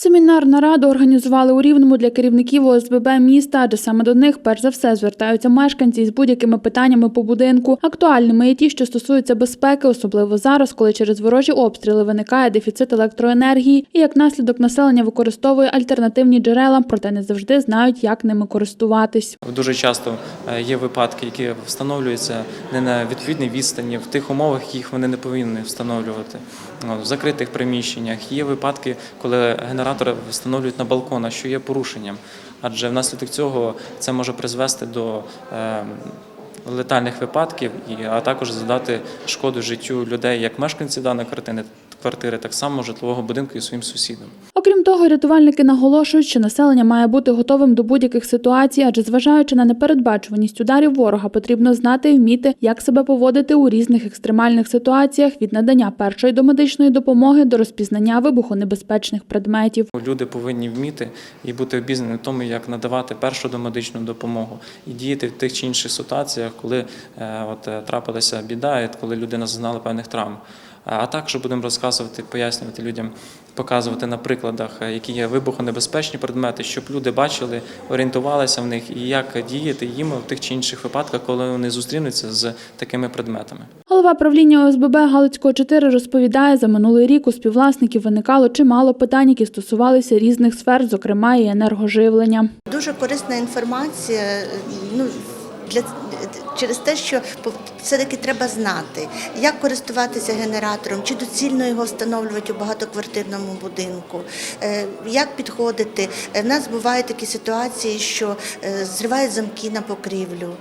Семінар нараду організували у Рівному для керівників ОСББ міста, адже саме до них перш за все звертаються мешканці із будь-якими питаннями по будинку. Актуальними є ті, що стосуються безпеки, особливо зараз, коли через ворожі обстріли виникає дефіцит електроенергії, і як наслідок населення використовує альтернативні джерела, проте не завжди знають, як ними користуватись. Дуже часто е, є випадки, які встановлюються не на відповідній відстані, в тих умовах їх вони не повинні встановлювати. В закритих приміщеннях є випадки, коли генератори встановлюють на балконах, що є порушенням, адже внаслідок цього це може призвести до е, летальних випадків, а також задати шкоду життю людей, як мешканців даної квартири, квартири, так само житлового будинку і своїм сусідам. Окрім того, рятувальники наголошують, що населення має бути готовим до будь-яких ситуацій, адже зважаючи на непередбачуваність ударів ворога, потрібно знати і вміти, як себе поводити у різних екстремальних ситуаціях від надання першої домедичної допомоги до розпізнання вибухонебезпечних предметів. Люди повинні вміти і бути обізнані в тому, як надавати першу домедичну допомогу і діяти в тих чи інших ситуаціях, коли е, от е, трапилася біда, і коли людина зазнала певних травм. А також будемо розказувати, пояснювати людям, показувати на прикладах, е, які є вибухонебезпечні предмети, щоб люди бачили, орієнтувалися в них і як діяти їм в тих чи інших випадках, коли вони зустрінуться з такими предметами. Голова правління ОСББ Галицького 4 розповідає, за минулий рік у співвласників виникало чимало питань, які стосувалися різних сфер, зокрема і енергоживлення. Дуже корисна інформація. Ну для через те, що все-таки треба знати, як користуватися генератором, чи доцільно його встановлювати у багатоквартирному будинку, е, як підходити. Е, В нас бувають такі ситуації, що е, зривають замки на покрівлю,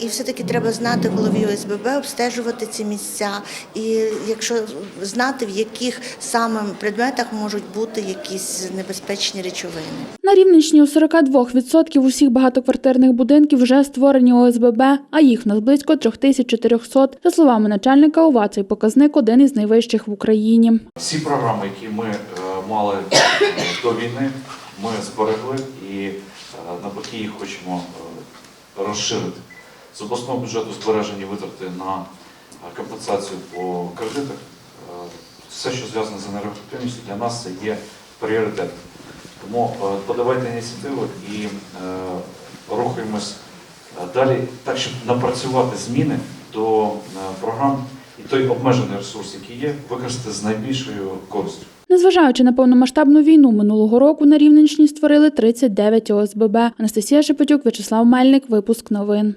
і все-таки треба знати голові ОСББ, обстежувати ці місця, і якщо знати, в яких саме предметах можуть бути якісь небезпечні речовини. На Рівненщині у 42% усіх багатоквартирних будинків вже створені ОСББ, а їх в нас близько 3400. За словами начальника ОВА, цей показник один із найвищих в Україні. Всі програми, які ми е, мали до війни, ми зберегли і е, навпаки їх хочемо е, розширити. З обласного бюджету збережені витрати на е, компенсацію по кредитах. Е, Все, що зв'язане з енергоефективністю, для нас це є пріоритетом. Тому е, подавайте ініціативу і е, рухаємось е, далі так, щоб напрацювати зміни до е, програм і той обмежений ресурс, який є, використати з найбільшою користю. Незважаючи на повномасштабну війну минулого року на Рівненщині створили 39 ОСББ. Анастасія Шепетюк, Вячеслав Мельник. Випуск новин.